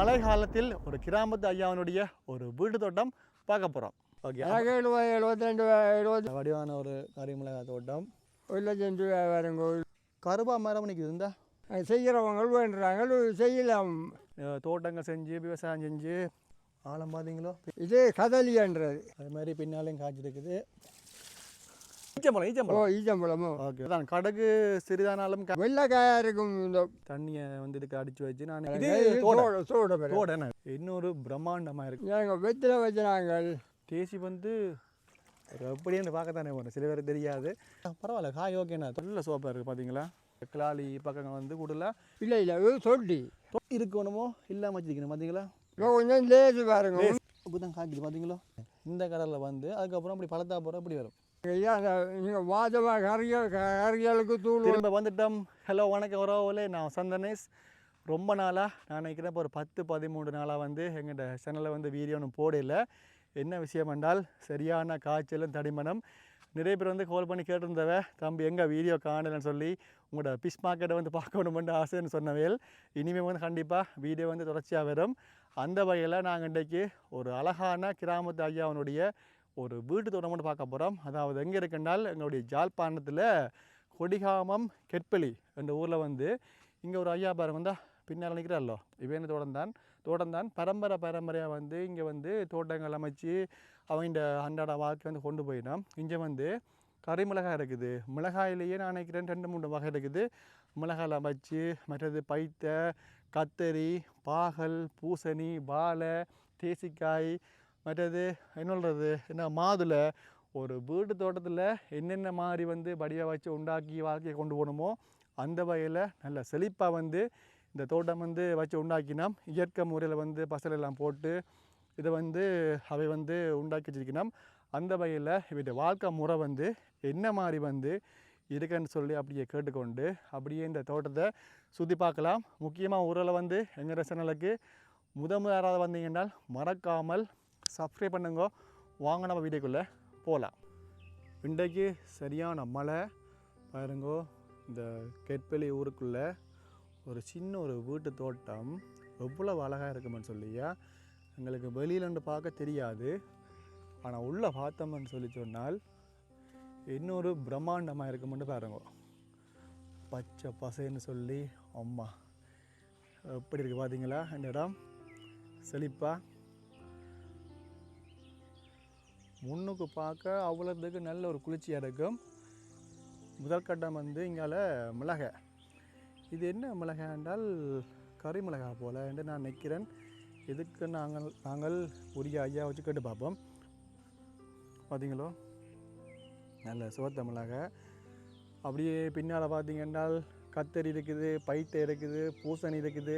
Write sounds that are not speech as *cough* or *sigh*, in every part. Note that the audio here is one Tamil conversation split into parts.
மழை காலத்தில் ஒரு கிராமத்து ஐயாவினுடைய ஒரு வீட்டு தோட்டம் பார்க்க போகிறோம் ஓகே எழுபது எழுபத்தி ரெண்டு எழுபத்தி வடிவான ஒரு கரிமிளகாய் தோட்டம். ஒரு லட்சம் ரூபாய் வருங்க கருவா மரம் நிற்குது இந்த செய்கிறவங்க வேண்டுறாங்க செய்யலாம். தோட்டங்கள் செஞ்சு விவசாயம் செஞ்சு. ஆழம் பார்த்தீங்களோ இது கதலியன்றது அது மாதிரி பின்னாலையும் காய்ச்சி இருக்குது ஈச்சம்பழம். ஓ ஈச்சம்பழம்? ஓகே அதான் கடுகு சிறிதானாலும் க- வெள்ளைக்காயா இருக்கும் இந்த தண்ணியை வந்து இதுக்கு அடிச்சு வச்சு நான் இது இது தோட. சோட சோட பெற தோட என்ன? இன்னொரு பிரம்மாண்டமாக இருக்கு. எங்கள் வெத்தில வச்சுனாங்க தேசி வந்து எப்படின்னு பார்க்கத்தானே போகிறேன் சில பேருக்கு தெரியாது. பரவாயில்ல காய் ஓகேண்ணா நல்ல சோப்பாக இருக்குது பார்த்தீங்களா கிளாலி பக்கங்கள் வந்து கூடலாம் இல்லை இல்லை சொட்டி. இருக்கணுமோ? இல்லாமல் வச்சிருக்கணும் பார்த்தீங்களா கொஞ்சம் லேசு பாருங்க. இப்போ தான் காய்க்குது பார்த்தீங்களா இந்த கடலில் வந்து அதுக்கப்புறம் அப்படி பழத்தா போகிறோம் அப்படி வரும். ஐயா நீங்கள் வாஜமாக கறியல் தூள் திரும்ப வந்துட்டோம். ஹலோ வணக்கம். உறவுகளே நான் சந்தனேஷ் ரொம்ப நாளாக நான் நினைக்கிறேன் இப்போ ஒரு பத்து பதிமூணு நாளாக வந்து எங்கள்கிட்ட சேனலில் வந்து வீடியோ ஒன்றும் போடல. என்ன விஷயம் என்றால் சரியான காய்ச்சலும் தடிமனம். நிறைய பேர் வந்து கால் பண்ணி கேட்டிருந்தவ தம்பி எங்கே வீடியோ காணலன்னு சொல்லி உங்களோட ஃபிஷ் மார்க்கெட்டை வந்து பார்க்கணுமென்று ஆசைன்னு சொன்னவேல் இனிமேல் வந்து கண்டிப்பாக வீடியோ வந்து தொடர்ச்சியாக வரும். அந்த வகையில் நாங்கள் இன்றைக்கு ஒரு அழகான கிராமத்து ஐயாவனுடைய ஒரு வீட்டு தோட்டம் மட்டும் பார்க்க போகிறோம் அதாவது எங்கே இருக்குன்னால் எங்களுடைய ஜாழ்ப்பாணத்தில் கொடிகாமம் கெட்பலி என்ற ஊரில் வந்து இங்கே ஒரு ஐயா பாருங்க வந்தா பின்னால் நிற்கிறாரല്ലോ இவன் தோட்டம் தான்? தோட்டம் தான். பரம்பரை பரம்பரையாக வந்து இங்கே வந்து தோட்டங்கள் அமைச்சு அவங்க அன்றாட வாழ்க்கை வந்து கொண்டு போயிடும். இங்கே வந்து கறி மிளகாய் இருக்குது. மிளகாயிலேயே நான் நினைக்கிறேன் ரெண்டு மூணு வகை இருக்குது. மிளகாயில் அமைச்சு மற்றது பைத்த கத்தரி பாகல் பூசணி வாழை தேசிக்காய் மற்றது என்ன சொல்கிறது என்ன மாதுளை ஒரு வீட்டு தோட்டத்தில் என்னென்ன மாதிரி வந்து படியை வச்சு உண்டாக்கி வாழ்க்கையை கொண்டு போகணுமோ அந்த வகையில் நல்ல செழிப்பாக வந்து இந்த தோட்டம் வந்து வச்சு உண்டாக்கினோம் இயற்கை முறையில் வந்து பசல் எல்லாம் போட்டு இதை வந்து அவை வந்து உண்டாக்கி வச்சிருக்கணும். அந்த வகையில் இவருடைய வாழ்க்கை முறை வந்து என்ன மாதிரி வந்து இருக்குன்னு சொல்லி அப்படியே கேட்டுக்கொண்டு அப்படியே இந்த தோட்டத்தை சுற்றி பார்க்கலாம். முக்கியமாக ஊரில் வந்து எங்கள் சேனலுக்கு முத முத வந்தீங்கன்னால் மறக்காமல் சப்ஸ்கிரைப் பண்ணுங்க. வாங்க நம்ம வீடியோக்குள்ளே போகலாம் இன்றைக்கு சரியான மழை. பாருங்கோ இந்த கெட்பெளி ஊருக்குள்ளே ஒரு சின்ன ஒரு வீட்டு தோட்டம். எவ்வளவு அழகாக இருக்குமென்னு சொல்லியா? எங்களுக்கு வெளியிலண்டு பார்க்க தெரியாது. ஆனால் உள்ளே பார்த்தோம்னு சொல்லி சொன்னால் இன்னொரு பிரம்மாண்டமாக இருக்குமென்னு பாருங்க. பச்சை பசைன்னு சொல்லி அம்மா. எப்படி இருக்குது பார்த்தீங்களா இந்த இடம்? செழிப்பாக முன்னுக்கு பார்க்க அவ்வளோத்துக்கு நல்ல ஒரு குளிர்ச்சியாக இருக்கும். முதல் கட்டம் வந்து இங்கால மிளகாய் இது என்ன மிளகை என்றால் கருமிளகாய் போல் என்று நான் நிற்கிறேன் இதுக்கு நாங்கள் நாங்கள் உரிய ஐயா வச்சு கேட்டு பார்ப்போம். பார்த்தீங்களோ நல்ல சுவத்த மிளகை. அப்படியே பின்னால் பார்த்தீங்கன்னால் கத்தரி இருக்குது பைட்டை இருக்குது பூசணி இருக்குது.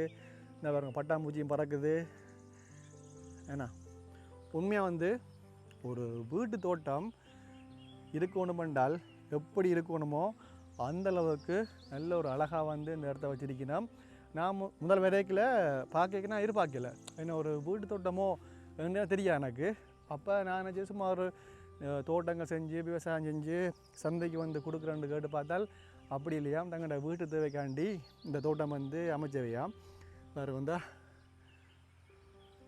இந்த பாருங்க பட்டாம்பூச்சியும் பறக்குது. ஏன்னா உண்மையாக வந்து ஒரு வீட்டு தோட்டம் இருக்கணும் என்றால் எப்படி இருக்கணுமோ அந்த அளவுக்கு நல்ல ஒரு அழகாக வந்து இந்த இடத்த வச்சிருக்கணும். நான் முதல் விதைக்கில் பார்க்க நான் எதிர்பார்க்கல. என்ன ஒரு வீட்டு தோட்டமோ என்ன தெரியாது எனக்கு. அப்போ நான் நினச்சி சும்மா ஒரு தோட்டங்கள் செஞ்சு விவசாயம் செஞ்சு சந்தைக்கு வந்து கொடுக்குறேன்னு கேட்டு பார்த்தால் அப்படி இல்லையா? தங்களோட வீட்டு தேவைக்காண்டி இந்த தோட்டம் வந்து அமைச்சவையாம் வேறு வந்தால்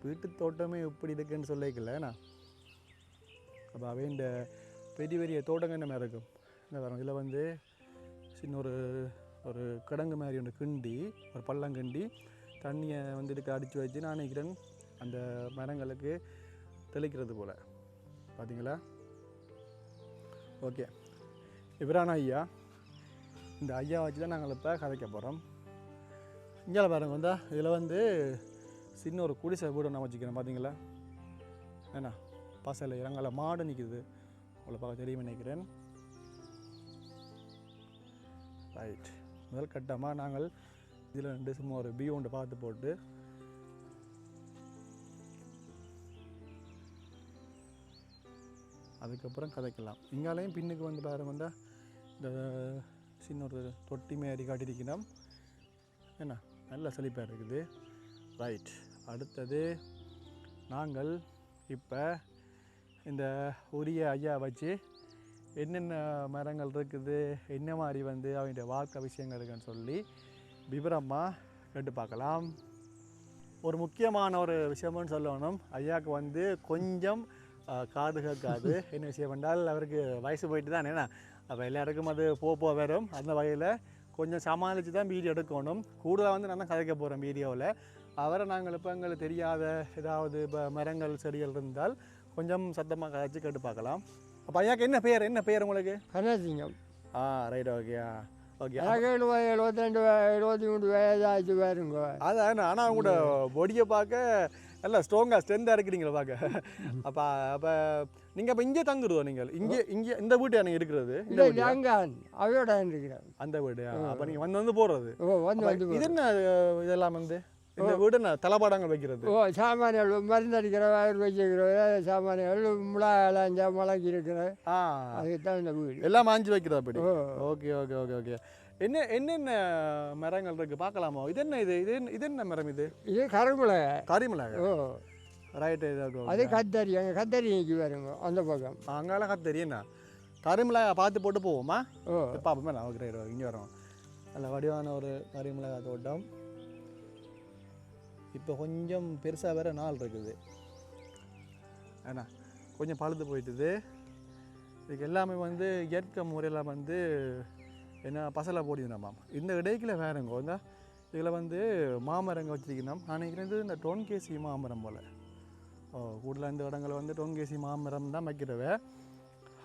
வீட்டு தோட்டமே எப்படி இருக்குன்னு சொல்லிக்கல நான் அப்போ அவை இந்த பெரிய பெரிய தோட்டங்கள் என்ன இருக்கும் என்ன வரும் இதில் வந்து சின்ன ஒரு ஒரு கிடங்கு மாதிரி ஒன்று கிண்டி ஒரு பள்ளம் கிண்டி தண்ணியை வந்து இதுக்கு அடித்து வச்சு நான் நினைக்கிறேன் அந்த மரங்களுக்கு தெளிக்கிறது போல். பார்த்தீங்களா ஓகே. இவரான ஐயா இந்த ஐயா வச்சு தான் நாங்கள் இப்போ கதைக்க போகிறோம் இங்கே பாருங்க வந்தா இதில் வந்து சின்ன ஒரு குடிசை வீடு நான் வச்சுக்கிறேன் பார்த்தீங்களா ஏன்னா பசலை அங்கே மாடு நிற்குது உங்களை பார்க்க தெரியும் நினைக்கிறேன். ரைட் முதல் கட்டமாக நாங்கள் இதில் ரெண்டு சும்மா ஒரு பியூ ஒன்று பார்த்து போட்டு. அதுக்கப்புறம் கதைக்கலாம். இங்காலையும் பின்னுக்கு வந்து பாருங்க வந்தால் இந்த சின்ன ஒரு தொட்டி மாரி காட்டியிருக்கணும் என்ன? நல்ல செழிப்பாக இருக்குது. ரைட் அடுத்தது நாங்கள் இப்போ இந்த உரிய ஐயா வச்சு என்னென்ன மரங்கள் இருக்குது என்ன மாதிரி வந்து அவங்களுடைய வாழ்க்கை விஷயங்கள் இருக்குன்னு சொல்லி விவரமாக கேட்டு பார்க்கலாம். ஒரு முக்கியமான ஒரு விஷயம்னு சொல்லணும். ஐயாவுக்கு வந்து கொஞ்சம் காது கேட்காது. *laughs* என்ன விஷயம் என்றால் அவருக்கு வயசு போயிட்டு தான் என்ன அப்போ எல்லாருக்கும் அது போ போ வரும். அந்த வகையில் கொஞ்சம் சமாளித்து தான் வீடியோ எடுக்கணும். கூடுதலாக வந்து நான் தான் கதைக்க போகிறேன் வீடியோவில் அவரை நாங்கள் இப்போ எங்களுக்கு தெரியாத ஏதாவது இப்போ மரங்கள் செடிகள் இருந்தால் கொஞ்சம் சத்தமாக கதைச்சு கேட்டு பார்க்கலாம். அப்போ ஐயாக்கு என்ன பேர் என்ன பேர் உங்களுக்கு? கனசிங்கம் ஆ ரைட் ஓகே எனக்கு எழுபது எழுபத்தெண்டு எழுபத்தி மூணு வயதாச்சு பாருங்க. அதான் ஆனால் உங்களோட பொடியை பார்க்க நல்லா ஸ்ட்ராங்காக ஸ்ட்ரென்த்தாக இருக்கிறீங்களா பார்க்க. அப்போ அப்போ நீங்கள் அப்போ இங்கே தங்குறதோ நீங்கள்? இங்கே இங்கே இந்த வீட்டு நீங்கள் இருக்கிறது அவையோட இருக்கிறேன். அந்த வீடு அப்போ நீங்கள் வந்து வந்து வந்து இது என்ன இதெல்லாம் வந்து? இந்த வீடு என்ன தளபாடங்கள் வைக்கிறது. ஓ சாமானியல் மருந்தடிக்கிற வயர் வச்சுக்கிற சாமானியல் முளை அலைஞ்சா முளைக்கு இருக்கிற. ஆ. அதுக்கு தான் இந்த வீடு. எல்லாம் மாஞ்சி வைக்கிறது அப்படி ஓகே ஓகே ஓகே ஓகே. என்ன என்னென்ன மரங்கள் இருக்குது பார்க்கலாமோ? இது என்ன இது? இது என்ன- இது என்ன மரம் இது? இது கருங்குலை கரிமிளகா ஓ. ரைட்டு இது அது கத்தரி. அங்கே கத்தரி நிற்கி பாருங்க அந்த பக்கம். அங்கால தெரியுண்ணா கரிமிளகா பார்த்து போட்டு போவோமா? ஓ. பார்ப்போமே நான் ஓகே இங்கே வரோம். நல்ல வடிவான ஒரு கரிமிளகா தோட்டம். இப்போ கொஞ்சம் பெருசாக வேற நாள் இருக்குது. ஏன்னா கொஞ்சம் பழுது போயிட்டுது. இதுக்கு எல்லாமே வந்து இயற்கை முறையில் வந்து என்ன பசலை போடிக்கணுமா இந்த இடைக்கில் வேறங்க இந்த இதில் வந்து மாமரங்க வச்சுருக்கணும் நான் இந்த டோன்கேசி மாமரம் போல். ஓ கூடுதலாக இந்த இடங்களில் வந்து டோன்கேசி மாமரம் தான் வைக்கிறவ.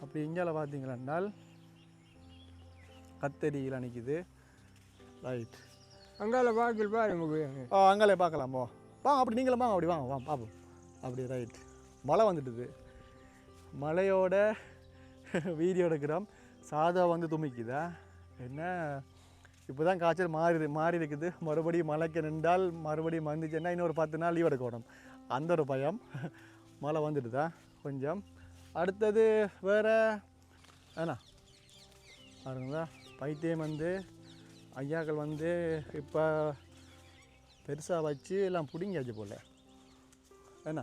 அப்படி இந்தியாவில் பார்த்தீங்களா கத்தரியில் நிற்கிது ரைட். அங்கால வாக்கில் பாருங்க போய் ஆ அங்காலே பார்க்கலாம் போ. வாங்க அப்படி நீங்களும் வாங்க அப்படி வாங்க வாங்க பார்ப்போம் அப்படி ரைட் மழை வந்துட்டுது. மலையோட வீடியோ எடுக்கிறோம் சாதா வந்து துமிக்குதா? என்ன? இப்போ தான் காய்ச்சல் மாறி மாறி இருக்குது மறுபடியும் மழைக்கு நின்றால் மறுபடியும் வந்துச்சுன்னா இன்னொரு பத்து நாள் லீவ் எடுக்கணும். அந்த ஒரு பயம். மழை வந்துட்டுதா? கொஞ்சம். அடுத்தது வேறு என்ன பாருங்களா பைத்தியம் வந்து ஐயாக்கள் வந்து இப்போ பெருசாக வச்சு எல்லாம் பிடுங்கியாச்சு போல. என்ன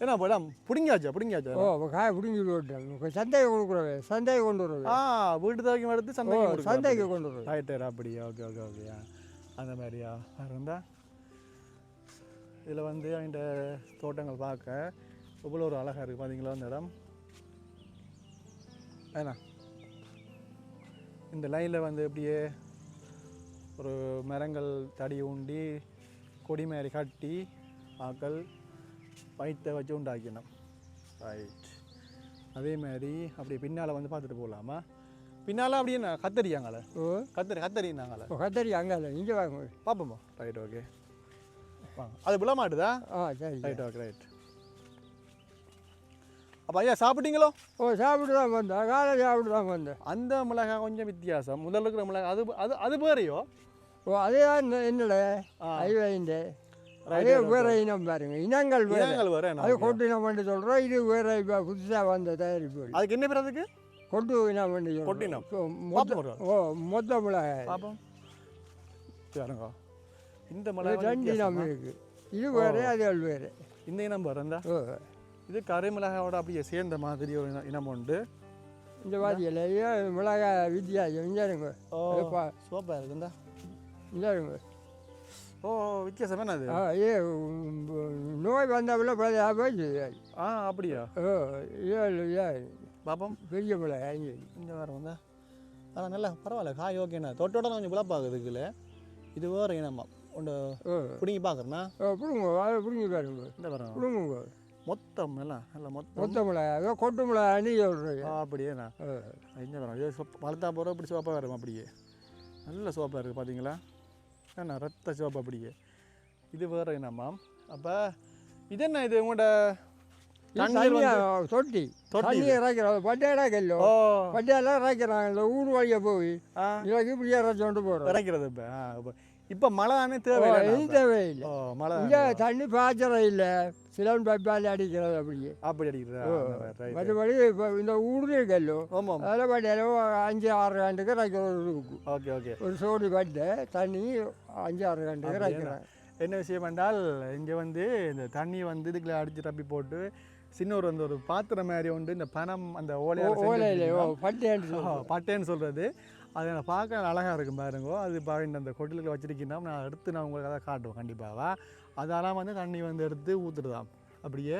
என்ன போல பிடுங்கியாச்சா பிடுங்கியாச்சா? ஓ காய பிடிங்கி விட்டேன் சந்தைக்கு கொடுக்குறவே சந்தைக்கு கொண்டு வருவே. ஆ வீட்டு துவைக்கும் எடுத்து ஓ சந்தைக்கு கொண்டு வருவேன் ரைட்டர் அப்படியா ஓகே ஓகே ஓகேயா அந்த மாதிரியா? இருந்தா? இதில் வந்து அந்த தோட்டங்கள் பார்க்க. இவ்வளோ ஒரு அழகாக இருக்குது பார்த்தீங்களா அந்த இடம்? ஏண்ணா இந்த லைனில் வந்து அப்படியே ஒரு மரங்கள் தடி ஊண்டி கொடி மாதிரி கட்டி ஆக்கள் வயிற்றை வச்சு உண்டாக்கணும் ரைட் அதே மாதிரி அப்படி பின்னால் வந்து பார்த்துட்டு போகலாமா பின்னால் அப்படியே கத்தரியாங்களே ஓ. கத்தரி கத்தரினாங்களே இப்போ கத்தரி அங்கால இங்கே வாங்க. பார்ப்போமா ரைட் ஓகே வாங்க. அது விழ மாட்டுதா ஆ சரி ரைட் ஓகே ரைட் அப்போ ஐயா சாப்பிட்டீங்களோ? ஓ சாப்பிட்டு தான் வந்தேன். காலை சாப்பிட்டு தான் வந்தேன். அந்த மிளகாய் கொஞ்சம் வித்தியாசம். முதல்ல இருக்கிற மிளகாய் அது அது அது பேரையோ ஓ அதே என்னோட ஐவைண்டு அதே வேற இனம் பாருங்க. இனங்கள் இனங்கள் வேற அது கொட்டு இனம் பண்ணி சொல்கிறோம் இது வேற இப்போ புதுசாக வந்த தயாரிப்பு அதுக்கு என்ன பேர் அதுக்கு? கொட்டு இனம் பண்ணி சொல்கிறோம். மொத்த ஓ மொத்த மிளகாய். பாருங்க. இந்த இது மிளகாய் ரெண்டு இனம் வித்தியாசமா? இருக்கு. இது வேறு அது வேறு. இந்த இனம் பாரு இந்த? ஓ இது கரை மிளகாயோட அப்படியே சேர்ந்த மாதிரி ஒரு இனம் உண்டு. இந்த மாதிரி மிளகாய் வித்தியாசம் இங்கே இருங்க. சோப்பா இருக்கு இந்த. இங்கே இருங்க. ஓ வித்தியாசம் என்ன அது ஆ ஏ நோய் வந்தவள பழைய போச்சு ஆ அப்படியா? ஓ ஏழு ஏழு பாப்போம். பெரிய மிளகாய் இங்கே இந்த வேறு வந்தா ஆ நல்லா பரவாயில்ல. காய் ஓகேண்ணா தொட்டோட கொஞ்சம் விழப்பாகுது இதுக்குள்ள இது வேறு இனமா. உண்டு. பிடிங்கி பார்க்குறேன்னா ஓ பிடுங்க பிடுங்கி பாருங்க. இந்த வரும் பிடுங்குங்க. மொத்தம்? எல்லாம் நல்லா மொத்தம் மொத்த மிளகாய் அதோ கொட்டு மிளகாய் நீ சொல்கிறீங்க அப்படியேண்ணா இந்த வரும் இது சொப் வளர்த்தா போகிற இப்படி சோப்பாக வரும் அப்படியே. நல்ல சோப்பாக இருக்குது பார்த்தீங்களா என்ன ரத்த சோப்பு அப்படியே. இது வேறு என்னம்மா அப்போ இது என்ன இது உங்களோட தண்ணீர் வந்து தொட்டி. தொட்டி தண்ணி இது. இறக்கிறோம் பட்டையடா கல்லோ. ஓ. பட்டையெல்லாம் இறக்கிறாங்க. இந்த ஊர் வழியாக போய் ஆ. எனக்கு இப்படி இறச்சி கொண்டு போகிறோம் இறக்கிறது இப்போ. ஆ இப்போ இப்போ மழை தானே தேவையில்லை. தேவையில்லை மழை இங்கே. தண்ணி பாய்ச்சற இல்லை. சிலன் பைப்பால் அடிக்கிறது அப்படியே. அப்படி அடிக்கிறதா. மற்றபடி இப்போ இந்த ஊர் கல்லோ அதில் பட்டையில அஞ்சு ஆறு கண்டுக்கு இருக்கும் ஓகே ஓகே. ஒரு சோடி பட்டை தண்ணி அஞ்சு ஆறு கண்டுக்கு? இறக்கிறாங்க என்ன விஷயம் என்றால் இங்கே வந்து இந்த தண்ணி வந்து இதுக்குள்ள அடிச்சு தப்பி போட்டு சின்ன ஒரு அந்த ஒரு பாத்திரம் மாதிரி உண்டு இந்த பனம் அந்த ஓலையால் ஓலையில. பட்டைன்னு பட்டேன்னு சொல்கிறது அது எனக்கு பார்க்க அழகாக இருக்கும் பாருங்க. அது இந்த அந்த கொட்டிலுக்கு வச்சிருக்கீங்கன்னா நான் எடுத்து நான் உங்களுக்கு அதை காட்டுவேன் கண்டிப்பாக அதெல்லாம் வந்து தண்ணி வந்து எடுத்து ஊற்றுடுதாம் அப்படியே.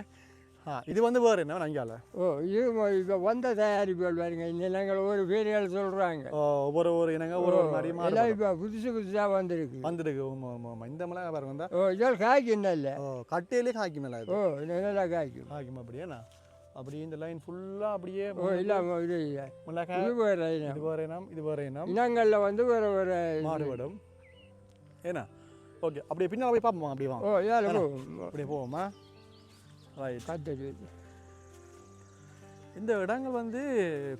ஆ இது வந்து வேறு என்ன? நங்கால ஓ இது இப்போ வந்த தயாரிப்புகள் பாருங்க. இந்த நிலங்கள் ஒரு பேர்கள் சொல்கிறாங்க ஒவ்வொரு ஒரு இனங்க ஒரு ஒரு மாதிரி எல்லாம். இப்போ புதுசு புதுசாக வந்திருக்கு. வந்துருக்கு. ஆமாம் ஆமாம் இந்த மிளகா பாருங்க ஓ இதெல்லாம் காய்க்கும் இல்லை ஓ கட்டையிலே காய்க்கும் இது. ஓ நல்லா காய்க்கும். காய்க்கும் அப்படியேண்ணா அப்படியே இந்த லைன் ஃபுல்லாக அப்படியே இது இல்லை. மிளகா இது வேறு. இது வேறு இனம் இது வேறு இனம் இனங்களில் வந்து வேறு வேறு மாறுபடும் ஏன்னா? ஓகே அப்படியே பின்னால் போய் பார்ப்போமா அப்படியே ஓ அப்படியே போவோமா? ரைட் இந்த இடங்கள் வந்து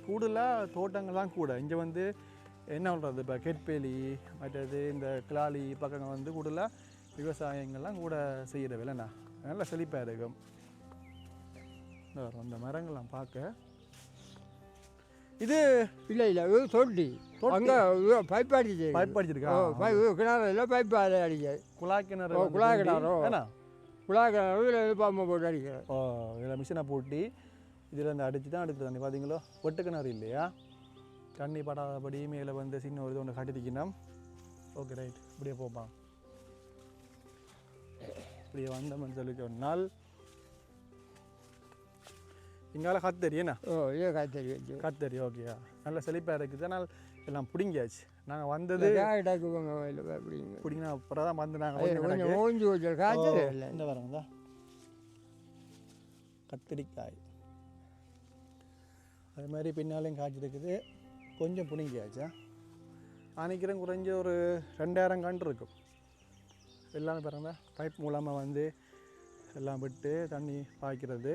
கூடுதலாக தோட்டங்கள் தான் கூட. இங்கே வந்து என்ன சொல்கிறது இப்போ கெட்பேலி மற்றது இந்த கிளாலி பக்கங்கள் வந்து கூடுதலாக விவசாயங்கள்லாம் கூட செய்கிற வேலைண்ணா நல்ல செழிப்பாக இருக்கும். இந்த அந்த மரங்கள்லாம் பார்க்க. இது இல்லை இல்லை இது தொட்டி? அங்கே பைப் அடிச்சு பைப் அடிச்சிருக்கா பைப் கிணறு இல்லை பைப் அதை அடிக்காது. குழாய் கிணறு குழாய் கிணறோ? குழா கிணறு இதில் பாம்பை போட்டு அடிக்கிறது ஓ இதில் மிஷினை போட்டி இதில் இந்த அடித்து தான் எடுத்து தண்ணி. பார்த்தீங்களோ வெட்டு கிணறு இல்லையா? தண்ணி படாதபடி மேலே வந்து சின்ன ஒரு இது ஒன்று கட்டிருக்கணும் ஓகே ரைட் இப்படியே போப்பான். இப்படியே வந்தோம்னு சொல்லி சொன்னால் இங்கால கத்தரி என்ன? ஓ இதே காத்தடி வச்சு. கத்தரி ஓகேயா நல்ல செழிப்பாக இருக்குது. ஆனால் எல்லாம் பிடுங்கியாச்சு. நாங்கள் வந்தது டாக்குவாங்க இல்லை அப்படிங்க. பிடிங்கினா அப்புறம் தான் வந்து நாங்கள். ஓஞ்சி வச்சு காய்ச்சல் இல்லை. இந்த வரங்க கத்திரிக்காய். அது மாதிரி பின்னாலையும் காய்ச்சிருக்குது. கொஞ்சம் புனிங்கியாச்சா அன்னைக்கிறேன் குறைஞ்ச ஒரு ரெண்டாயிரம் கன்று இருக்கும். எல்லாமே பாருங்க பைப் மூலமாக வந்து எல்லாம் விட்டு தண்ணி பாய்க்கிறது.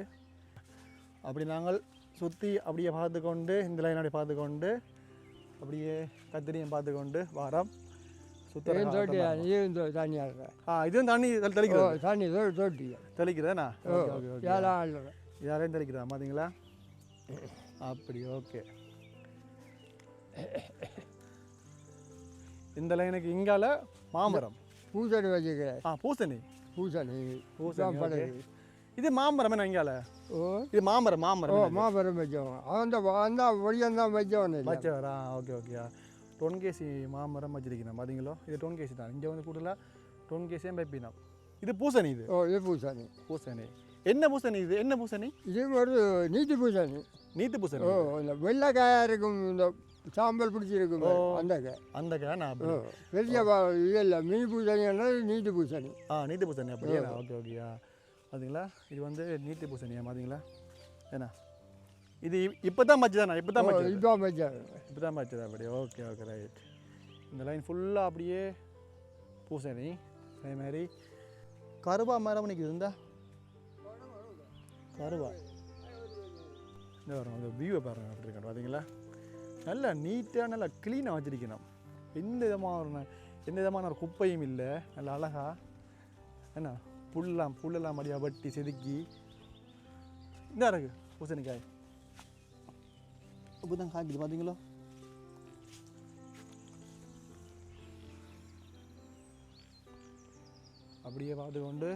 அப்படி நாங்கள் சுற்றி அப்படியே பார்த்து கொண்டு இந்த லைன் அப்படியே பார்த்து கொண்டு அப்படியே கத்திரியும் பார்த்து கொண்டு வாரம். சுத்தர ஏன் தொட்டி நீரும் தொ- தண்ணி ஆடுறேன் ஆ இதுவும் தண்ணி தெளிக்கிறது? தண்ணி தொட்டி தெளிக்கிறதாண்ணா யாரையும் தெளிக்கிறதா பார்த்தீங்களா அப்படி ஓகே. இந்த லைனுக்கு இங்கால மாமரம். பூசணி வச்சுக்கிறேன். ஆ பூசணி. பூசணி. பூசணி, இது மாமரம் ஓ. இது மாமரம் ஓ மாமரம் என்ன? மாபெரும் வச்சவன் அந்த அந்த ஒளியந்தான் வச்சவன் வச்சவரா? ஓகே ஓகேயா டொன்கேசி மாமரம் வச்சிருக்கணும் பார்த்தீங்களோ இது டொன்கேசி தான். இங்கே வந்து கூடுதலாக டொன்கேசியும் பைப்பினம் இது பூசணி இது? ஓ இது பூசணி. பூசணி. என்ன பூசணி இது? என்ன பூசணி? இது ஒரு நீட்டி பூசணி. நீத்து பூசணி. ஓ இந்த வெள்ளைக்காயா இருக்கும் இந்த சாம்பல் பிடிச்சிருக்கும் ஓ. அந்த காய் அந்த கா நான் ஓ இது இல்லை மீ பூசணின்னா நீட்டி பூசணி. ஆ நீட்டு பூசணி அப்படியே? ஓகே ஓகேயா பார்த்தீங்களா இது வந்து நீட்டு பூசணியா பார்த்தீங்களா ஏண்ணா இது இப்போ தான் மச்சு தானே இப்போ தான் மச்சு இப்போ வச்சேன் இப்போ தான் மச்சது அப்படியே ஓகே ஓகே ரைட் இந்த லைன் ஃபுல்லாக அப்படியே பூசணி அதே மாதிரி கருவா மரம் நிற்குது இந்த கருவா. இந்த வரும் அந்த வியூவை பாருங்க அப்படி இருக்கணும் பார்த்தீங்களா நல்லா நீட்டாக நல்லா க்ளீனாக வச்சிருக்கணும். எந்த விதமான எந்த விதமான ஒரு குப்பையும் இல்லை. நல்லா அழகா. என்ன? புல்லாம் புல்லெல்லாம் மடியாக வெட்டி செதுக்கி. இந்த இருக்கு பூசணிக்காய். இப்போ தான் காய்க்குது பார்த்தீங்களோ அப்படியே பார்த்து கொண்டு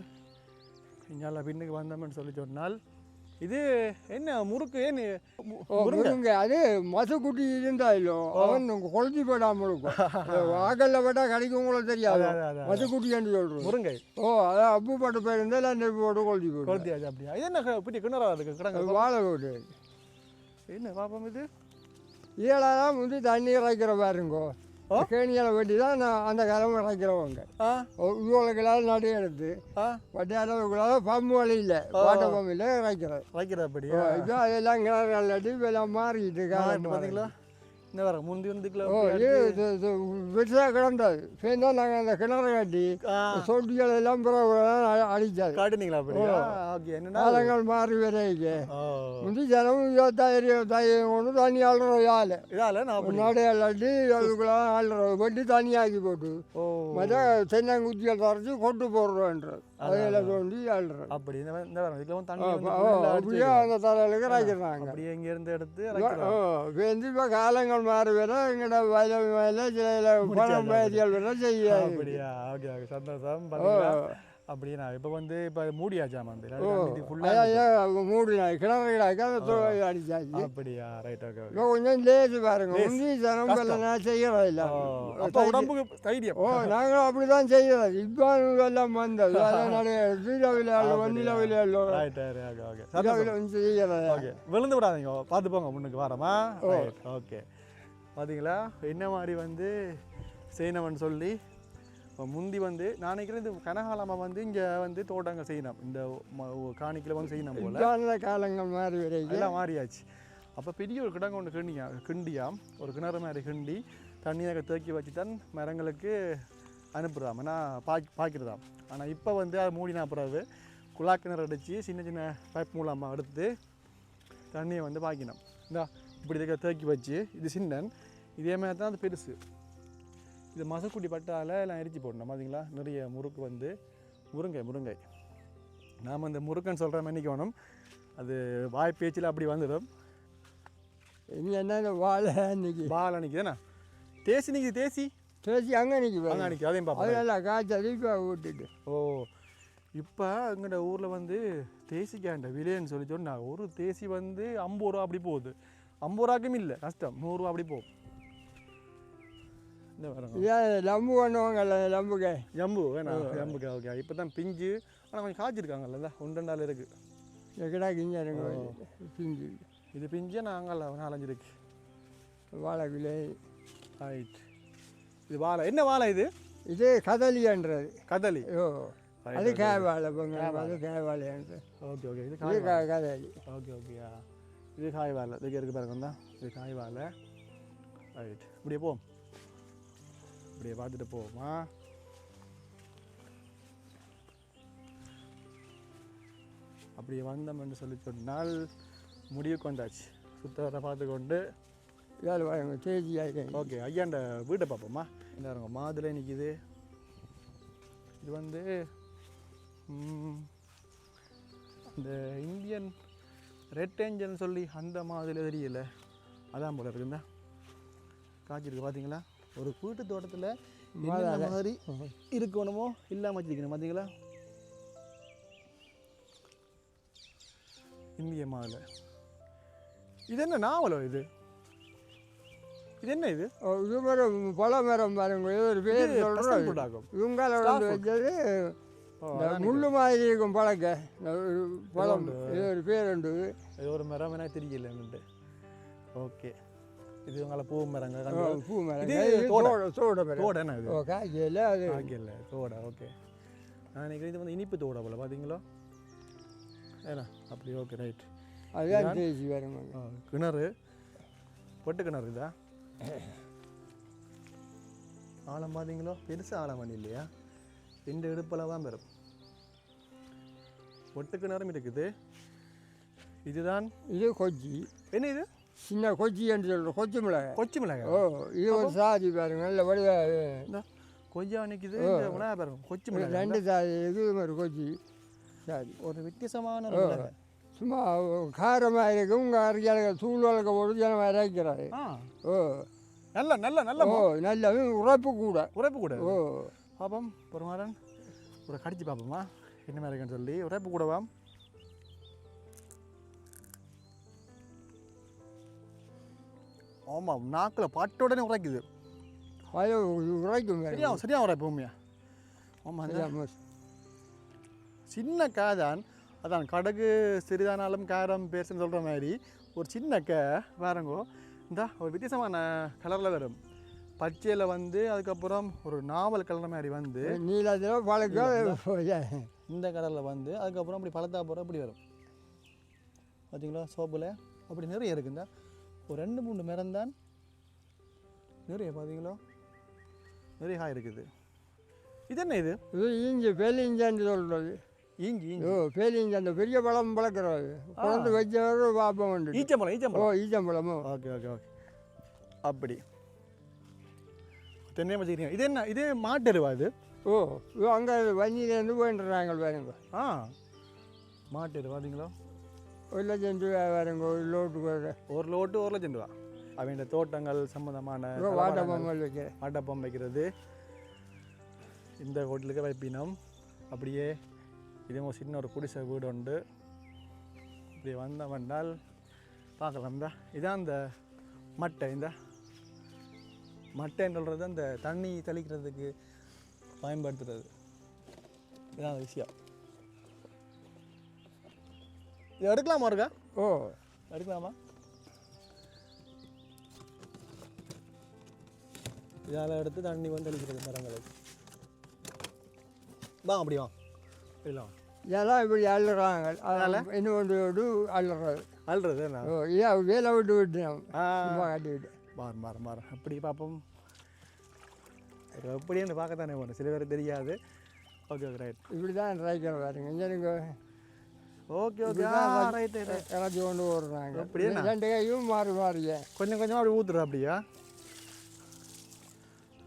இங்கால பின்னுக்கு வந்தோம்னு சொல்லி சொன்னால் இது என்ன முறுக்கு? ஓ முருங்கை அது மசக்குட்டி இருந்தா இல்லோ அவன் குழந்தி போடாமல் இருக்கும். ஆக்கல்ல போட்டா கிடைக்கும் கூட தெரியாது? அதான். மசக்குட்டி என்று சொல்றோம் முருங்கை. ஓ அதான் அப்பு போட்டு போய் இருந்தால் இல்லை நெருப்பு போட்டு கொளுத்தி போடும் குழந்தையாச்சு அப்படியா? இது என்ன இப்படி கிணறா இருக்கு கிடங்க வாழை போட்டு என்ன பாப்போம் இது? இதெல்லாம் வந்து தண்ணி இறைக்கிற பாருங்கோ? கேணியில் வெட்டி தான் நான் அந்த கிழமை இறைக்கிறவங்க ஆ? இவ்வளோக்கெல்லாம் நடு எடுத்து ஆ? வட்டி அளவுக்குள்ள பம்பு வழி இல்லை. வாட்ட பம்பில் இறைக்கிறேன் வைக்கிற அப்படியா இப்போ அதெல்லாம் கிணறு அடி இப்போ எல்லாம் மாறிக்கிட்டு. பார்த்தீங்களா இந்த வர முந்தி வந்துக்குள்ள ஓ இது இது இது வெட்டியாக கிடந்தது சேர்ந்தா நாங்கள் அந்த கிணறு கட்டி சொட்டிகள் எல்லாம் அடித்தது காட்டுனீங்களா ஓகே காலங்கள் மாறி வரைக்கு முந்தி ஜனம் இருபத்தாயிரம் இருபத்தாயிரம் கொண்டு தண்ணி ஆளுற ஆள் முன்னாடி அல்லாட்டி அதுக்குள்ள ஆளுற வெட்டி தண்ணியாக்கி போட்டு மற்ற தென்னங்குத்தியில் தரைச்சி கொண்டு போடுறோன்றது அதையெல்லாம் தோண்டி ஆளுறது அப்படி இந்த இந்த இதுல தண்ணி அப்படியே அந்த தலையிலுக்கு இறக்கிறாங்க அப்படியே இங்க இருந்து எடுத்து வந்து இப்போ காலங்கள் மாறி வர எங்கட வயல வயல சில பணம் பயிற்சிகள் வர செய்யாது. அப்படியா? Okay okay. சந்தோஷம். நான் இப்போ வந்து இப்போ மூடியாச்சாம வந்து? ஓ இது ஃபுல்லாக அதான் மூடினா கிணறுகளாக்க அடிச்சாச்சு. அப்படியா? ரைட் ஓகே கொஞ்சம் லேசு பாருங்க. நான் செய்யறது இல்லை அப்போ உடம்புக்கு தைரியம். ஓ நாங்களும் அப்படி தான் செய்யறது இப்போ எல்லாம் வந்தது. *laughs* அதான் நிறைய வீர விளையாடு வண்டியில் விளையாடு ரைட் ஓகே ஓகே வந்து செய்யறது ஓகே விழுந்து விடாதீங்க. பார்த்து போங்க முன்னுக்கு வரமா? ஓகே பார்த்தீங்களா என்ன மாதிரி வந்து செய்யணும்னு சொல்லி இப்போ முந்தி வந்து நான் நினைக்கிறேன் இது கனகாலமாக வந்து இங்கே வந்து தோட்டங்கள் செய்யணும். இந்த காணிக்கையில் வந்து செய்யணும் போல. காலங்கள் மாதிரி வரைக்கும் எல்லாம் மாறியாச்சு. அப்போ பெரிய ஒரு கிடங்கு ஒன்று கிண்டியா கிண்டியாம் ஒரு கிணறு மாதிரி கிண்டி தண்ணியை தேக்கி வச்சு தான் மரங்களுக்கு அனுப்புகிறாம் ஆனால் பாக்கி பாய்க்கிறதாம் ஆனால் இப்போ வந்து அது மூடினா பிறகு குழா கிணறு அடித்து சின்ன சின்ன பைப் மூலமாக எடுத்து தண்ணியை வந்து பாய்க்கணும் இந்தா இப்படி தேக்கி வச்சு இது சின்னன். இதே மாதிரி தான் அது பெருசு. இது மசக்குட்டி பட்டால எல்லாம் எரிச்சு போடணும் பார்த்தீங்களா நிறைய முறுக்கு வந்து முருங்கை முருங்கை. நாம் இந்த முறுக்குன்னு சொல்கிற மன்னிக்கணும் அது வாய் பேச்சில் அப்படி வந்துடும். இங்கே என்ன வாழை அன்னைக்கு? பால் அன்னைக்கு தானே? தேசி நிற்கிது தேசி. பேசி அங்கே நிற்கி அங்கே அன்னைக்கு அதையும் பார்ப்போம் அதெல்லாம் காய்ச்சல் விட்டுட்டு ஓ இப்போ எங்கள்ட ஊரில் வந்து தேசிக்காண்ட விலைன்னு சொல்லி சொன்னா ஒரு தேசி வந்து ஐம்பது ரூபா அப்படி போகுது. ஐம்பது ரூபாக்கும் இல்லை கஷ்டம். நூறுரூவா அப்படி போகும். லம்பு பண்ணுவாங்கல்ல லம்புக்கு. ஜம்பு வேணாம் ஜம்புக்கு ஓகே. இப்போ தான் பிஞ்சு. ஆனால் கொஞ்சம் காய்ச்சிருக்காங்கல்ல இந்த ஒன்றண்டால் இருக்குது இங்கே இருங்க பிஞ்சு. இது பிஞ்சு நாங்கள் நாலஞ்சு இருக்கு. வாழைக்குள்ளே ரைட் இது வாழை. என்ன வாழை இது? இது கதலின்றது கதலி. ஓ. அது வாழை பொங்க அது காய் வாழைன்றது ஓகே ஓகே இது காய் கதலி. ஓகே ஓகேயா இது காய் வாழை. இதுக்கு இருக்கு பாருங்க தான் இது காய் வாழை. ரைட் இப்படியே போம் இப்படியே பார்த்துட்டு போவோமா? அப்படியே வந்தோம்னு சொல்லி சொன்னால் முடிவுக்கு வந்தாச்சு சுத்தவரை பார்த்து கொண்டு தேஜி ஆகிட்டேன் ஓகே ஐயாண்ட வீட்டை பார்ப்போமா? இந்த பாருங்க மாதுளை நிற்கிது இது வந்து ம், அந்த இந்தியன் ரெட் ஏஞ்சல்னு சொல்லி அந்த மாதிரி தெரியல. அதான் போல இருக்குந்தா காய்ச்சிருக்கு பார்த்தீங்களா ஒரு வீட்டு தோட்டத்தில் என்னென்ன மாதிரி இருக்கணுமோ இல்லாமல் வச்சிருக்கணும் பார்த்தீங்களா இந்திய மாதுளை இது என்ன நாவலோ இது? இது என்ன இது? இது மரம் பழ மரம் பாருங்க. இது ஒரு பேர் சொல்கிறோம் வந்து வச்சது முள்ளு மாதிரி இருக்கும் பழக்க. பழம். இது ஒரு பேர் உண்டு. இது ஒரு மரம் எனக்கு தெரியல ஓகே. இது உங்களை பூ மரங்க பூ மரம் இது தோடை. அது ஓகே இல்லை தோடை ஓகே. நான் நினைக்கிறேன் இது வந்து இனிப்பு தோடை போல பார்த்தீங்களா ஏண்ணா அப்படி ஓகே ரைட் அதுதான் தேசி கிணறு. பொட்டு கிணறு இதா? ஆழம் பார்த்தீங்களோ பெருசு ஆழம் பண்ணி இல்லையா? இந்த இடுப்பில் தான் பெறும் பொட்டு கிணறும் இருக்குது. இதுதான் இது கொச்சி என்ன இது? சின்ன கொச்சி என்று சொல்கிறோம் கொச்சி மிளகாய். கொச்சி மிளகாய். ஓ இது ஒரு சாதி பாருங்க நல்ல வடிவா. இந்த கொய்யா நிற்குது மிளகாய் பாருங்க கொச்சி மிளகாய். ரெண்டு சாதி இது ஒரு கொச்சி சாதி. ஒரு வித்தியாசமான சும்மா காரமாக இருக்கும் உங்கள் அறிஞர்கள் தூள் வளர்க்க போட்டு ஜனம் இறக்கிறாரு ஓ. நல்ல நல்ல நல்ல ஓ நல்ல உரைப்பு கூட. உரைப்பு கூட. ஓ. பாப்போம் ஒரு மாறன் ஒரு கடிச்சு பார்ப்போமா என்ன மாதிரி இருக்குன்னு சொல்லி உரைப்பு கூடவாம். ஆமாம் நாக்கில் பாட்டோடனே உரைக்குது. அது உரைக்கும் சரியா சரியா உரைப்பு உண்மையா ஆமாம் சின்ன காதான் அதான் கடுகு சிறிதானாலும் காரம் பேசுன்னு சொல்கிற மாதிரி ஒரு சின்ன கே பாருங்கோ. இந்த ஒரு வித்தியாசமான கலரில் வரும். பச்சையில் வந்து அதுக்கப்புறம் ஒரு நாவல் கலர் மாதிரி வந்து நீளத்தில் பழக்கம் இந்த கலரில் வந்து அதுக்கப்புறம் அப்படி பழத்தா போகிற அப்படி வரும். பார்த்தீங்களா சோப்பில்? அப்படி நிறைய இருக்குந்தா ஒரு ரெண்டு மூணு மரம் தான் நிறைய பார்த்தீங்களா நிறைய காய் இருக்குது. இது என்ன இது? இது இஞ்சி பேலிஞ்சான்னு சொல்கிறது ஈஞ்சி ஓ பேலிஞ்சி அந்த பெரிய பழம் பழக்கிறது. குழந்தை வச்சவர் பாப்பம் உண்டு ஈச்சம்பழம் ஓ ஈச்சம்பழம்? ஈச்சம்பழமோ ஓகே ஓகே ஓகே. அப்படி. தென்னை வச்சுக்கிறீங்க இது என்ன? இது மாட்டெருவா இது? ஓ அங்கே வஞ்சிலேருந்து போயிட்டுறாங்க பாருங்க. ஆ. மாட்டெரு பார்த்தீங்களா ஒரு லட்சம் ரூபா பாருங்க ஒரு லோட்டுக்கு வர ஒரு லோட்டு ஒரு லட்சம் ரூபா. அவன் தோட்டங்கள் சம்மந்தமான வாட்டை பொங்கல் வைக்கிறேன் மாட்டப்பம் வைக்கிறது. இந்த ஹோட்டலுக்கு வைப்பினம் அப்படியே ஒரு சின்ன ஒரு குடிசை வீடு உண்டு. இப்படி வந்த வந்தால் பார்க்கலாம் இந்த. இதான் இந்த மட்டை இந்த. மட்டைன்னு சொல்கிறது அந்த தண்ணி தெளிக்கிறதுக்கு பயன்படுத்துறது. இதான் அந்த விஷயம். இது எடுக்கலாமா இருக்கா ஓ. எடுக்கலாமா? இதால் எடுத்து தண்ணி வந்து தெளிக்கிறது மரங்களுக்கு வா அப்படி வா. இல்லை இதெல்லாம் இப்படி அள்ளுறாங்க. இன்னும் ஒன்று அள்ளுறது. அல்றது என்ன? ஓ ஏன் வேலை விட்டு விட்டு ஆ. சும்மா கட்டிவிட்டு மாறு மாறு மாறு. அப்படி பார்ப்போம். எப்படின்னு பார்க்கத்தானே போகணும் சில பேருக்கு தெரியாது. Okay okay right. இப்படி தான் ரைக்கிற பாருங்க. இங்கே எனக்கு ஓகே ஓகே. ரைட் ரைட் இறச்சி கொண்டு ஓடுறாங்க. அப்படியா? ரெண்டு கையும் மாறி மாறிய. கொஞ்சம் கொஞ்சமாக அப்படி ஊற்றுற அப்படியா?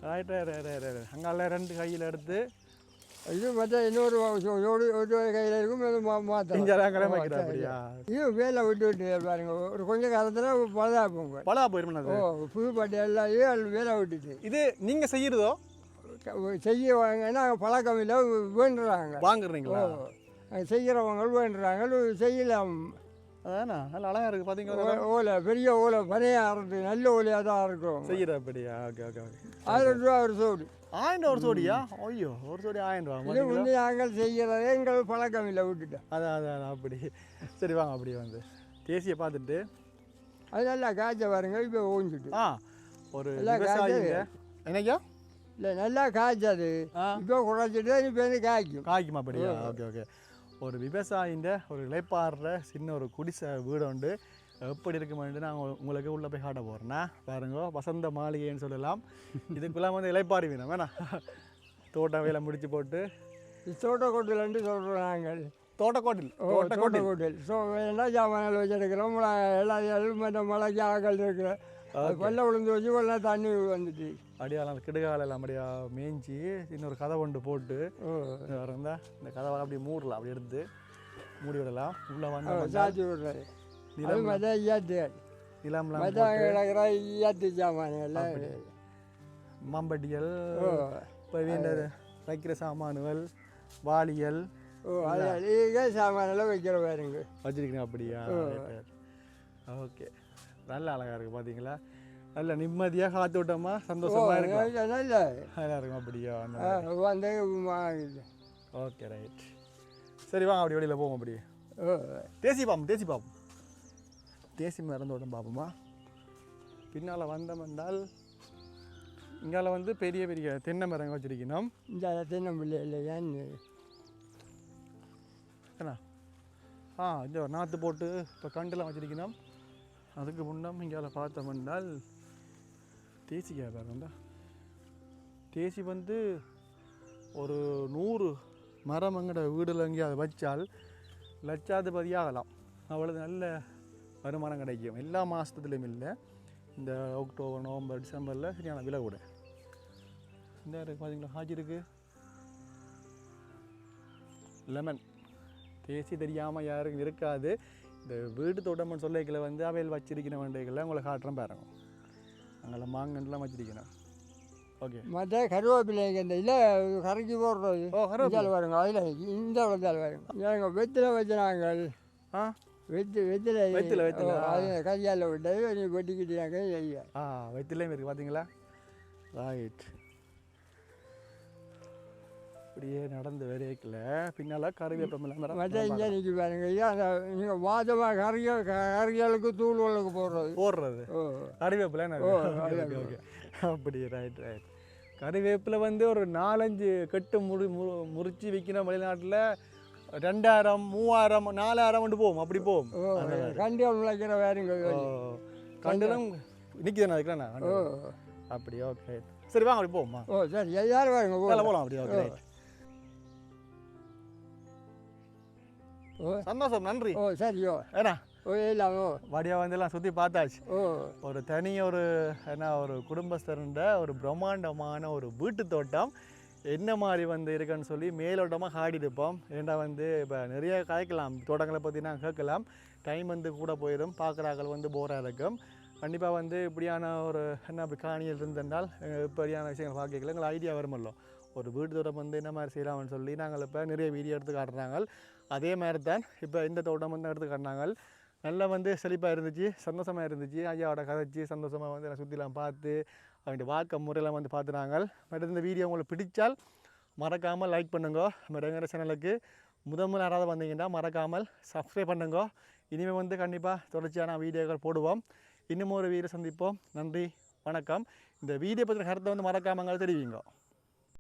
ரைட் ரைட் ரைட் ரைட் அங்கால ரெண்டு கையில் எடுத்து. இது பார்த்தா இன்னொரு ஒரு ஒரு கையில் இருக்கும் இது மா மாற்ற இங்கே கிளம்பிக்கிற அப்படியா? இது வேலை விட்டு விட்டு பாருங்க. ஒரு கொஞ்ச காலத்தில் பழதா போங்க. பலா போயிருமே ஓ புது பாட்டு எல்லாத்தையும் வேலை விட்டுட்டு. இது நீங்கள் செய்கிறதோ செய்ய வாங்கன்னா பழக்கம் இல்லை வேண்டுறாங்க. வாங்குறீங்களா? செய்கிறவங்க வேண்டுறாங்க செய்யலாம். அதானா? நல்ல அழகாக இருக்குது பார்த்தீங்களா ஓலை பெரிய ஓலை பனையாக இருக்குது நல்ல ஓலையாக தான் இருக்கும். செய்கிற அப்படியா ஓகே ஓகே ஓகே. ஆயிரம் ரூபா ஒரு சோடு. ஆயிரம் ரூபா ஒரு சோடியா? ஐயோ ஒரு சோடி ஆயிரம் ரூபா இது வந்து நாங்கள் செய்கிறதே எங்கள் பழக்கம் இல்லை விட்டுட்டோம் அதான் அதான் அப்படி. சரி வாங்க அப்படியே வந்து. தேசிய பார்த்துட்டு. அது நல்லா காய்ச்ச பாருங்க இப்போ ஓஞ்சிட்டு ஆ ஒரு என்னையா இல்லை நல்லா காய்ச்சது. இப்போ குறைச்சிட்டு இப்போ வந்து காய்க்கும். காய்க்குமா அப்படியா? Okay okay. ஒரு விவசாயின்ற ஒரு இலைப்பாடுற சின்ன ஒரு குடிசை வீடு உண்டு எப்படி இருக்குமென்று நான் உங்க- உங்களுக்கு உள்ளே போய் காட்ட போகிறேன்னா பாருங்க வசந்த மாளிகைன்னு சொல்லலாம். இதுக்குள்ள வந்து இலைப்பாரி வேணும். வேணா தோட்டம் வேலை முடிச்சு போட்டு. தோட்டக்கோட்டிலன்னு சொல்கிறோம் நாங்கள். தோட்டக்கோட்டில் ஓ தோட்டக்கோட்டில். தோட்டக்கோட்டில். ஸோ எல்லா சாமான்கள் வச்சுருக்கிறோம்? எல்லா மலைக்கு ஆக்கள் இருக்கிற கொல்ல விழுந்து வச்சு கொள்ள தண்ணி வந்துட்டு அடியால கிடுகால எல்லாம் அப்படியா மேய்ஞ்சி இன்னொரு கதை கொண்டு போட்டு ஓ. இருந்தா இந்த கதவை அப்படி மூடலாம் அப்படி எடுத்து மூடி விடலாம். உள்ளே வந்து ஈயாத்து. நிலம்லாம் ஓ. இப்போ வேண்டது வைக்கிற சாமான்கள் அதிக சாமானெல்லாம் வைக்கிற பாருங்க. வச்சிருக்கீங்க அப்படியா? ஓகே. நல்ல அழகா இருக்கு பாத்தீங்களா? நல்ல நிம்மதியாக காத்து விட்டோமா சந்தோஷமா இருக்கும் நல்ல இருக்கும் அப்படியா வந்து ஓகே ரைட் சரி வாங்க அப்படி வெளியில் போவோம் அப்படியே தேசி பாப்போம் தேசி பாப்போம் தேசி மறந்தோட்டம் பார்ப்போமா பின்னால் வந்தோம் என்றால் இங்கால வந்து பெரிய பெரிய தென்னை மரங்கள் வச்சிருக்கணும் இந்த தென்னம்பிள்ளை இல்லையான்னு என்ன ஆ இந்த நாற்று போட்டு இப்போ கண்டுலாம் வச்சிருக்கணும் அதுக்கு முன்னம் இங்கால பார்த்தோம் என்றால் தேசிக்காய் பாருங்கண்டா தேசி வந்து ஒரு நூறு மரம் எங்கட வீடில் எங்கேயாவது வச்சால் லட்சாதிபதி ஆகலாம் அவ்வளோ நல்ல வருமானம் கிடைக்கும். எல்லா மாதத்துலையும் இல்லை. இந்த அக்டோபர் நவம்பர் டிசம்பரில் சரியான விலை கூட. இந்த இருக்குது பார்த்தீங்களா ஹாஜி இருக்குது லெமன். தேசி தெரியாமல் யாருக்கும் இருக்காது. இந்த வீடு தோட்டம்னு சொல்லிக்கல வந்து அவையில் வச்சிருக்கிற வண்டிகளை உங்களை காட்டுறேன் பாருங்க. அங்கே மாங்கன்லாம் வச்சிருக்கணும் ஓகே மற்ற கருவேப்பிலைக்கு இந்த இல்லை கரைச்சி போடுறது. ஓ ஹரோ இந்தால் பாருங்க அதில் இந்த வளர்ந்தால் பாருங்க. எங்கள் வெத்தில வச்சு நாங்கள் ஆ வெத்து வெத்தில வெத்தில, வெத்தில, அது கையால் விட்டது நீ வெட்டிக்கிட்டாங்க ஐயா ஆ வயிற்றுலேயும் இருக்குது பார்த்தீங்களா ரைட் அப்படியே நடந்து வரைக்கல பின்னால் கருவேப்பமெல்லாம் மற்ற இங்கே நிற்கி பாருங்க. ஐயா அந்த நீங்கள் வாதமாக கறியல் கறியலுக்கு தூள்களுக்கு போடுறது. போடுறது. கறிவேப்பிலை ஓகே அப்படி ரைட் ரைட் கறிவேப்பிலை வந்து ஒரு நாலஞ்சு கட்டு முடி முறிச்சு விற்கிற வெளிநாட்டில் ரெண்டாயிரம் மூவாயிரம் நாலாயிரம் கொண்டு போகும். அப்படி போகும். ஓ கண்டிப்பாக முளைக்கிற வேறுங்க கண்டுலாம் நிற்கிது அதுக்குறேன் ஓ அப்படி ஓகே சரி வாங்க அப்படி போவோம்மா ஓ சரி. எல்லாரும் ஓ போகலாம் அப்படி ஓகே சந்தோஷம் நன்றி. ஓ சரியோ. ஓ வடியா வந்து எல்லாம் சுற்றி பார்த்தாச்சு. ஓ. ஒரு தனி ஒரு என்ன ஒரு குடும்பஸ்தருண்ட ஒரு பிரம்மாண்டமான ஒரு வீட்டு தோட்டம். என்ன மாதிரி வந்து இருக்குன்னு சொல்லி மேலோட்டமாக காடிருப்போம் ஏன்டா வந்து இப்போ நிறைய காய்க்கலாம். தோட்டங்களை பற்றி நான் கேட்கலாம். டைம் வந்து கூட போயிடும். பார்க்குறாக்கள் வந்து போராக இருக்கும். கண்டிப்பாக வந்து இப்படியான ஒரு என்ன இப்படி காணியில் இருந்தென்றால் இப்படியான விஷயங்கள் பார்க்கல எங்களுக்கு ஐடியா வருமல்லோ. ஒரு வீடு தோட்டம் வந்து என்ன மாதிரி செய்யலாம்னு சொல்லி நாங்கள் இப்போ நிறைய வீடியோ எடுத்து காட்டுறாங்க. அதே மாதிரி தான் இப்போ இந்த தோட்டம் வந்து எடுத்து கட்டினாங்க. நல்லா வந்து செழிப்பாக இருந்துச்சு சந்தோஷமாக இருந்துச்சு. ஐயாவோட கதைச்சி சந்தோஷமாக வந்து நான் சுற்றிலாம் பார்த்து அவங்களுடைய வாக்க முறையெல்லாம் வந்து பார்த்துனாங்க. மற்ற இந்த வீடியோ உங்களுக்கு பிடிச்சால் மறக்காமல் லைக் பண்ணுங்க. எங்கள் சேனலுக்கு முதல் யாராவது வந்தீங்கன்னா மறக்காமல் சப்ஸ்கிரைப் பண்ணுங்க. இனிமேல் வந்து கண்டிப்பாக தொடர்ச்சியான வீடியோக்கள் போடுவோம். இன்னும் ஒரு வீடியோ சந்திப்போம். நன்றி வணக்கம். இந்த வீடியோ பற்றின கருத்தை வந்து மறக்காமல் தெரிவிங்க.